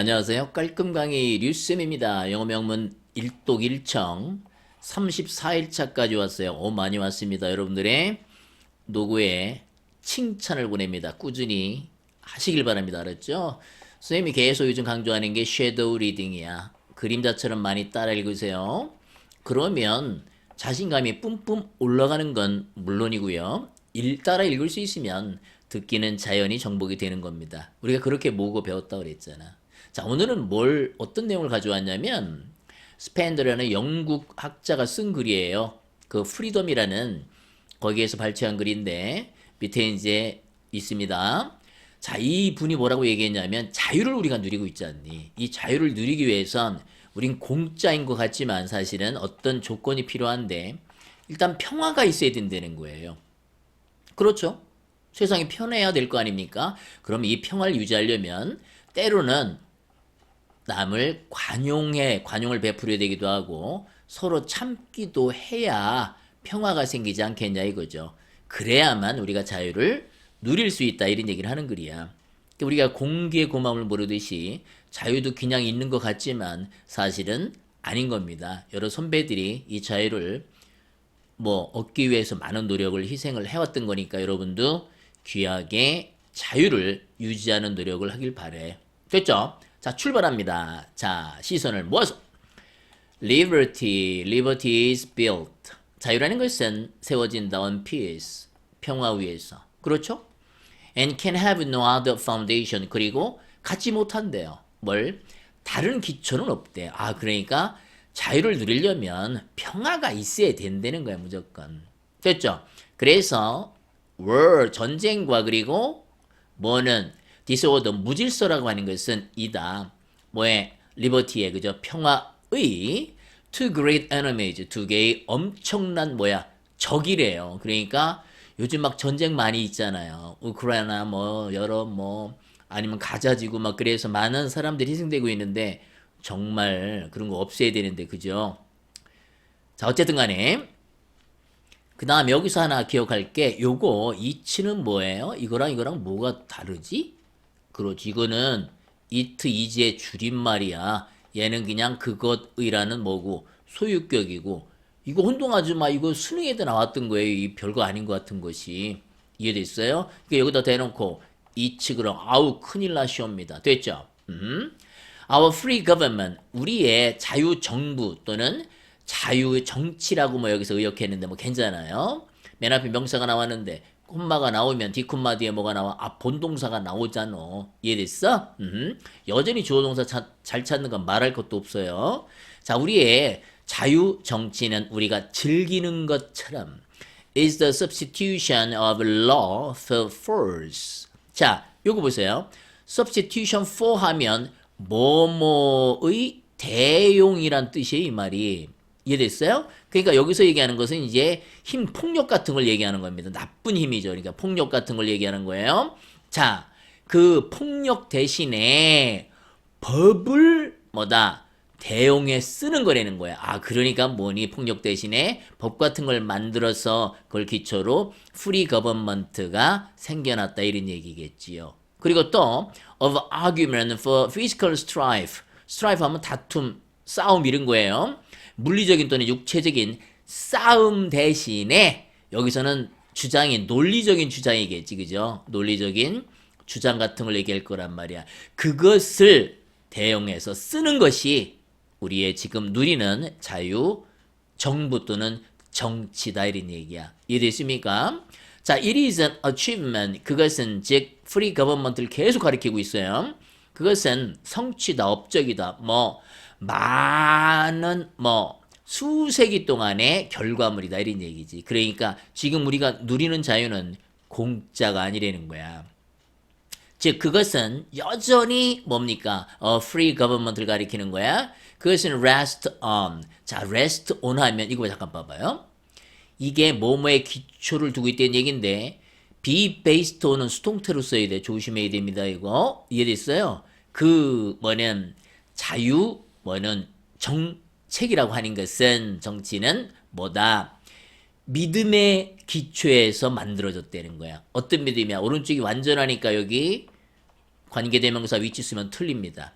안녕하세요. 깔끔 강의 류쌤입니다. 영어 명문 1독 1청 34일차까지 왔어요. 오, 많이 왔습니다. 여러분들의 노구에 칭찬을 보냅니다. 꾸준히 하시길 바랍니다. 알았죠? 선생님이 계속 요즘 강조하는 게 섀도우 리딩이야. 그림자처럼 많이 따라 읽으세요. 그러면 자신감이 뿜뿜 올라가는 건 물론이고요. 일 따라 읽을 수 있으면 듣기는 자연히 정복이 되는 겁니다. 우리가 그렇게 모고 배웠다 그랬잖아. 자, 오늘은 뭘 어떤 내용을 가져왔냐면 스펜더라는 영국 학자가 쓴 글이에요. 그 프리덤이라는 거기에서 발췌한 글인데 밑에 이제 있습니다. 자, 이 분이 뭐라고 얘기했냐면 자유를 우리가 누리고 있지 않니? 이 자유를 누리기 위해선 우린 공짜인 것 같지만 사실은 어떤 조건이 필요한데 일단 평화가 있어야 된다는 거예요. 그렇죠? 세상이 편해야 될 거 아닙니까? 그럼 이 평화를 유지하려면 때로는 남을 관용해, 관용을 베풀어야 되기도 하고 서로 참기도 해야 평화가 생기지 않겠냐 이거죠. 그래야만 우리가 자유를 누릴 수 있다 이런 얘기를 하는 글이야. 그러니까 우리가 공기의 고마움을 모르듯이 자유도 그냥 있는 것 같지만 사실은 아닌 겁니다. 여러 선배들이 이 자유를 뭐 얻기 위해서 많은 노력을 희생을 해왔던 거니까 여러분도 귀하게 자유를 유지하는 노력을 하길 바래. 됐죠? 자, 출발합니다. 자, 시선을 모아서. Liberty, liberty is built. 자유라는 것은 세워진다 on peace, 평화 위에서. 그렇죠? And can have no other foundation. 그리고 갖지 못한대요. 뭘? 다른 기초는 없대. 아, 그러니까 자유를 누리려면 평화가 있어야 된다는 거야, 무조건. 됐죠? 그래서 war, 전쟁과 그리고 뭐는 disorder, 무질서라고 하는 것은 이다. 뭐에? liberty에, 그죠? 평화의 two great enemies, 두 개의 엄청난 뭐야? 적이래요. 그러니까 요즘 막 전쟁 많이 있잖아요. 우크라이나 뭐 여러 뭐 아니면 가자지구 막 그래서 많은 사람들이 희생되고 있는데 정말 그런 거 없애야 되는데 그죠? 자 어쨌든 간에 그 다음에 여기서 하나 기억할 게 요거 이치는 뭐예요? 이거랑 이거랑 뭐가 다르지? 그렇지 이거는 it is의 줄임말이야. 얘는 그냥 그것의라는 뭐고 소유격이고 이거 혼동하지 마. 이거 수능에도 나왔던 거예요. 이 별거 아닌 것 같은 것이 이해됐어요? 그러니까 여기다 대놓고 이치 그럼 아우 큰일 나시옵니다. 됐죠? 음. Our free government 우리의 자유 정부 또는 자유 정치라고 뭐 여기서 의역했는데 뭐 괜찮아요. 맨 앞에 명사가 나왔는데 콤마가 나오면 뒷콤마 뒤에 뭐가 나와? 아 본동사가 나오잖아. 이해됐어? 음. 여전히 주어 동사 차, 잘 찾는 건 말할 것도 없어요. 자, 우리의 자유 정치는 우리가 즐기는 것처럼 is the substitution of law for force. 자, 요거 보세요. substitution for 하면 뭐뭐의 대용이란 뜻이에요, 이 말이. 이해됐어요? 그러니까 여기서 얘기하는 것은 이제 힘 폭력 같은 걸 얘기하는 겁니다. 나쁜 힘이죠. 그러니까 폭력 같은 걸 얘기하는 거예요. 자, 그 폭력 대신에 법을 뭐다 대용에 쓰는 거라는 거야. 아, 그러니까 뭐니 폭력 대신에 법 같은 걸 만들어서 그걸 기초로 프리 거버먼트가 생겨났다 이런 얘기겠지요. 그리고 또 of argument for physical strife. strife 하면 다툼, 싸움 이런 거예요. 물리적인 또는 육체적인 싸움 대신에 여기서는 주장이 논리적인 주장이겠지, 그죠? 논리적인 주장 같은 걸 얘기할 거란 말이야. 그것을 대용해서 쓰는 것이 우리의 지금 누리는 자유, 정부 또는 정치다 이런 얘기야. 이해됐습니까? 자, it is an achievement. 그것은 즉 free government를 계속 가리키고 있어요. 그것은 성취다, 업적이다. 뭐 많은 뭐 수세기 동안의 결과물이다 이런 얘기지. 그러니까 지금 우리가 누리는 자유는 공짜가 아니라는 거야. 즉 그것은 여전히 뭡니까? 어, free government를 가리키는 거야. 그것은 rest on. 자, rest on 하면 이거 잠깐 봐봐요. 이게 뭐뭐의 기초를 두고 있다는 얘기인데 be based on은 수동태로 써야 돼. 조심해야 됩니다. 이거 이해됐어요? 그 뭐는 자유 뭐는 정책이라고 하는 것은 정치는 뭐다? 믿음의 기초에서 만들어졌다는 거야. 어떤 믿음이야? 오른쪽이 완전하니까 여기 관계대명사 위치 쓰면 틀립니다.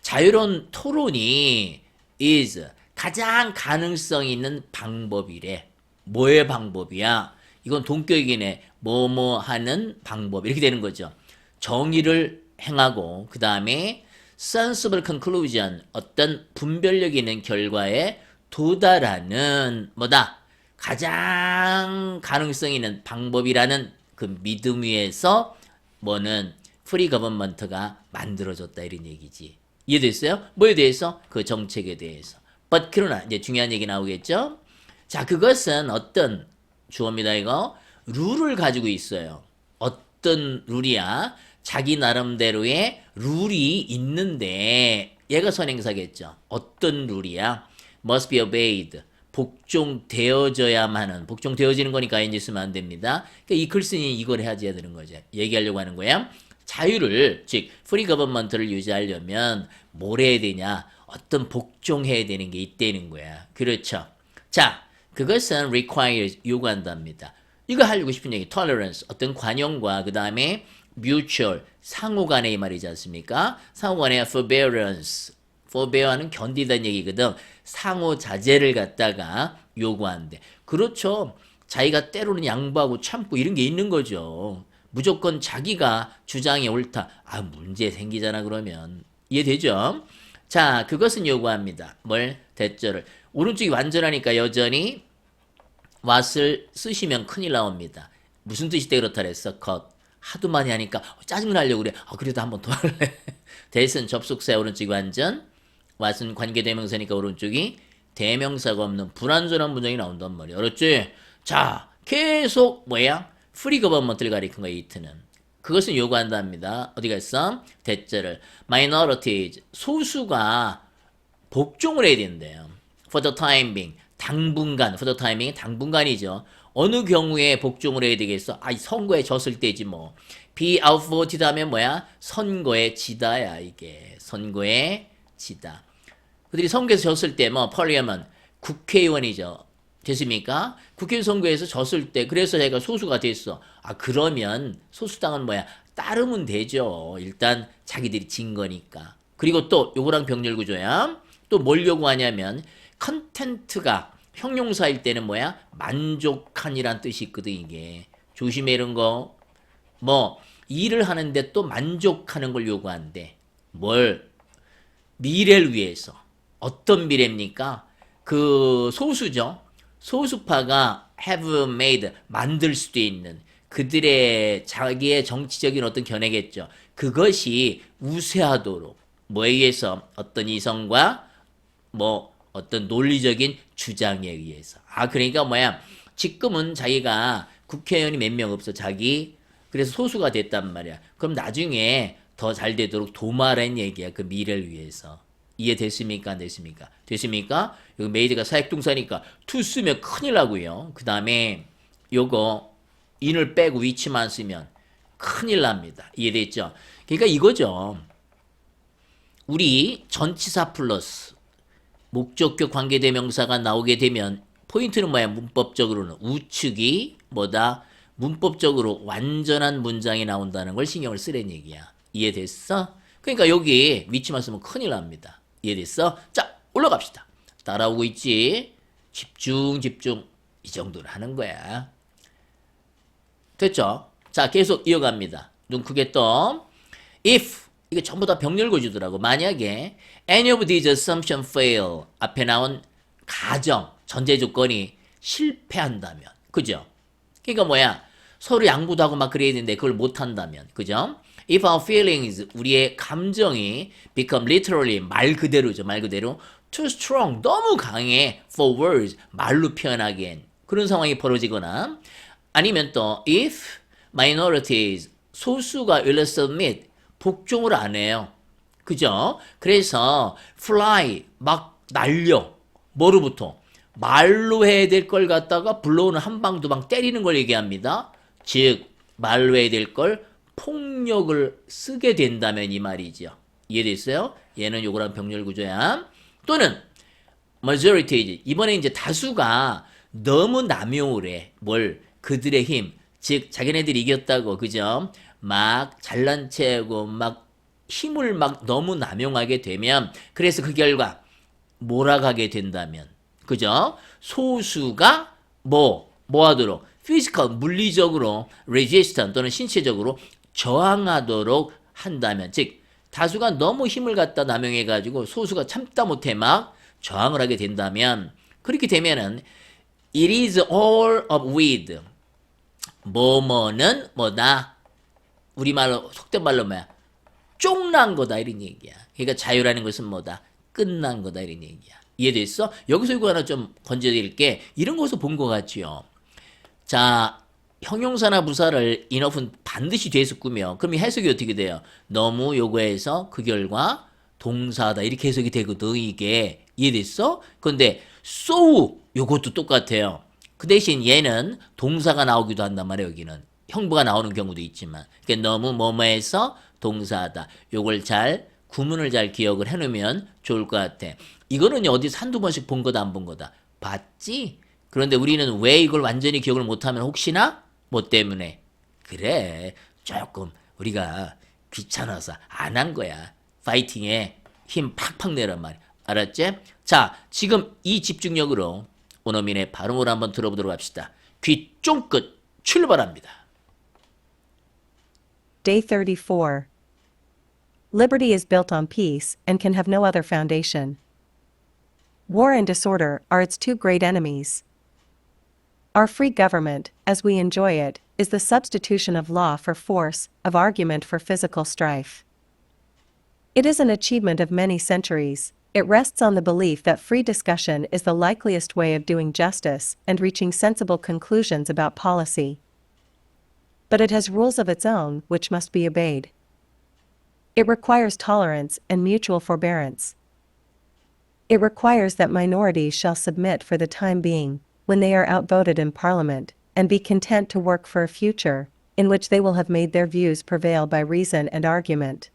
자유로운 토론이 is 가장 가능성 있는 방법이래. 뭐의 방법이야? 이건 동격이네. 뭐뭐 하는 방법. 이렇게 되는 거죠. 정의를 행하고 그 다음에 sensible conclusion 어떤 분별력 있는 결과에 도달하는 뭐다 가장 가능성 있는 방법이라는 그 믿음 위에서 뭐는 프리 거버먼트가 만들어졌다 이런 얘기지 이해됐어요? 뭐에 대해서? 그 정책에 대해서 but 그러나 이제 중요한 얘기 나오겠죠? 자 그것은 어떤 주어입니다 이거 룰을 가지고 있어요 어떤 룰이야? 자기 나름대로의 룰이 있는데 얘가 선행사겠죠. 어떤 룰이야? must be obeyed. 복종되어져야만 하는 복종되어지는 거니까 이제 쓰면 안 됩니다. 그러니까 이 글쓴이 이걸 해야지 되는 거죠. 얘기하려고 하는 거야. 자유를 즉 프리 거버먼트를 유지하려면 뭘 해야 되냐? 어떤 복종해야 되는 게 있다는 거야. 그렇죠. 자, 그것은 requires 요구한답니다. 이거 하려고 싶은 얘기 tolerance 어떤 관용과 그 다음에 mutual 상호간의 이 말이지 않습니까? 상호간의 forbearance forbear는 견디다는 얘기거든. 상호 자제를 갖다가 요구한대. 그렇죠. 자기가 때로는 양보하고 참고 이런 게 있는 거죠. 무조건 자기가 주장이 옳다. 아 문제 생기잖아 그러면 이해되죠? 자 그것은 요구합니다. 뭘 대절을 오른쪽이 완전하니까 여전히 왓을 쓰시면 큰일 나옵니다. 무슨 뜻이 때 그렇다 그랬어? 컷. 하도 많이 하니까 짜증나려고 그래. 아, 그래도 한번 더 할래. 대신 접속사의 오른쪽이 완전, 왓은 관계 대명사니까 오른쪽이 대명사가 없는 불완전한 문장이 나온단 말이야. 알았지? 자, 계속 뭐야? 프리 거버먼트를 가리킨 거야, 이트는. 그것은 요구한답니다. 어디가 있어? 대절을. minorities, 소수가 복종을 해야 된대요. for the time being. 당분간, for the time being 당분간이죠. 어느 경우에 복종을 해야 되겠어? 아, 선거에 졌을 때지 뭐. be outvoted 하면 뭐야? 선거에 지다야, 이게. 선거에 지다. 그들이 선거에서 졌을 때 뭐, 펄리어먼, 국회의원이죠. 됐습니까? 국회의원 선거에서 졌을 때, 그래서 제가 소수가 됐어. 아, 그러면 소수당은 뭐야? 따르면 되죠. 일단 자기들이 진 거니까. 그리고 또 요거랑 병렬 구조야. 또 뭘 요구하냐면 컨텐트가 형용사일 때는 뭐야? 만족한이란 뜻이 있거든 이게. 조심해 이런 거. 뭐 일을 하는데 또 만족하는 걸 요구한대. 뭘? 미래를 위해서. 어떤 미래입니까? 그 소수죠. 소수파가 have made 만들 수도 있는 그들의 자기의 정치적인 어떤 견해겠죠. 그것이 우세하도록 뭐에 의해서 어떤 이성과 뭐 어떤 논리적인 주장에 의해서. 아 그러니까 뭐야? 지금은 자기가 국회의원이 몇 명 없어 자기 그래서 소수가 됐단 말이야. 그럼 나중에 더 잘 되도록 도마라는 얘기야. 그 미래를 위해서. 이해됐습니까? 안 됐습니까? 됐습니까? 여기 메이드가 사역동사니까 투 쓰면 큰일 나고요. 그 다음에 요거 인을 빼고 위치만 쓰면 큰일 납니다. 이해됐죠? 그러니까 이거죠. 우리 전치사 플러스 목적격 관계대명사가 나오게 되면 포인트는 뭐야? 문법적으로는 우측이 뭐다? 문법적으로 완전한 문장이 나온다는 걸 신경을 쓰라는 얘기야. 이해됐어? 그러니까 여기 위치만 쓰면 큰일 납니다. 이해됐어? 자, 올라갑시다. 따라오고 있지? 집중, 집중. 이 정도는 하는 거야. 됐죠? 자, 계속 이어갑니다. 눈 크게 떠. If 이게 전부 다 병렬 구조더라고. 만약에 any of these assumption fail 앞에 나온 가정 전제 조건이 실패한다면, 그죠? 그러니까 뭐야? 서로 양보도 하고 막 그래야 되는데 그걸 못 한다면, 그죠? If our feelings 우리의 감정이 become literally 말 그대로죠, 말 그대로 too strong 너무 강해 for words 말로 표현하기엔 그런 상황이 벌어지거나 아니면 또 if minorities 소수가 will submit 복종을 안 해요. 그죠? 그래서 fly 막 날려 뭐로부터 말로 해야 될 걸 갖다가 불러오는 한 방 두 방 때리는 걸 얘기합니다. 즉 말로 해야 될 걸 폭력을 쓰게 된다면 이 말이죠. 이해됐어요? 얘는 요거랑 병렬 구조야. 또는 majority 이번에 이제 다수가 너무 남용을 해. 뭘 그들의 힘, 즉 자기네들이 이겼다고 그죠? 막 잘난 체하고 막 힘을 막 너무 남용하게 되면 그래서 그 결과 몰아가게 된다면 그죠? 소수가 뭐 뭐하도록 피지컬 물리적으로 resistant 또는 신체적으로 저항하도록 한다면 즉 다수가 너무 힘을 갖다 남용해 가지고 소수가 참다 못해 막 저항을 하게 된다면 그렇게 되면은 it is all of with 뭐뭐는 뭐다 우리말로 속된 말로 뭐야 쪽난 거다 이런 얘기야. 그러니까 자유라는 것은 뭐다? 끝난 거다 이런 얘기야. 이해됐어? 여기서 이거 하나 좀 건져드릴 게. 이런 것을 본것 같지요. 자, 형용사나 부사를 인어프는 반드시 뒤에서 꾸며. 그럼 이 해석이 어떻게 돼요? 너무 요거에서 그 결과 동사다 이렇게 해석이 되거든 이게 이해됐어? 근데 so 요것도 똑같아요. 그 대신 얘는 동사가 나오기도 한단 말이에요 여기는 형부가 나오는 경우도 있지만 그러니까 너무 뭐뭐해서 동사다 요걸 잘 구문을 잘 기억을 해놓으면 좋을 것 같아. 이거는 어디서 한두 번씩 본 거다 안 본 거다 봤지? 그런데 우리는 왜 이걸 완전히 기억을 못하면 혹시나 뭐 때문에 그래 조금 우리가 귀찮아서 안 한 거야. 파이팅에 힘 팍팍 내란 말이야. 알았지? 자, 지금 이 집중력으로 원어민의 발음을 한번 들어보도록 합시다. 귀 쫑긋 출발합니다. Day 34. Liberty is built on peace and can have no other foundation. War and disorder are its two great enemies. Our free government, as we enjoy it, is the substitution of law for force, of argument for physical strife. It is an achievement of many centuries. It rests on the belief that free discussion is the likeliest way of doing justice and reaching sensible conclusions about policy but it has rules of its own which must be obeyed. It requires tolerance and mutual forbearance. It requires that minorities shall submit for the time being, when they are outvoted in Parliament, and be content to work for a future, in which they will have made their views prevail by reason and argument.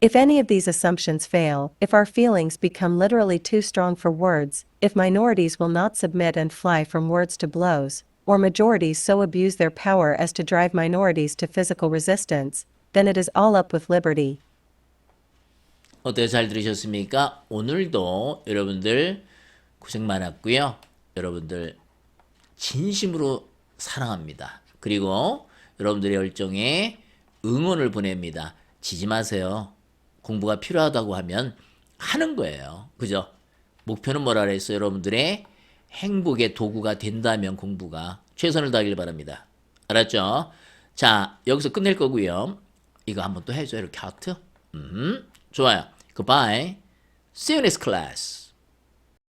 If any of these assumptions fail, if our feelings become literally too strong for words, if minorities will not submit and fly from words to blows, or majorities so abuse their power as to drive minorities to physical resistance, then it is all up with liberty. 어때요? 잘 들으셨습니까? 오늘도 여러분들 고생 많았고요. 여러분들 진심으로 사랑합니다. 그리고 여러분들의 열정에 응원을 보냅니다. 지지 마세요. 공부가 필요하다고 하면 하는 거예요. 그죠? 목표는 뭐라 그랬어요? 여러분들의 행복의 도구가 된다면 공부가 최선을 다하길 바랍니다. 알았죠? 자, 여기서 끝낼 거고요. 이거 한번 또 해줘요. 이렇게 하트. 음, 좋아요. Goodbye. See you next class.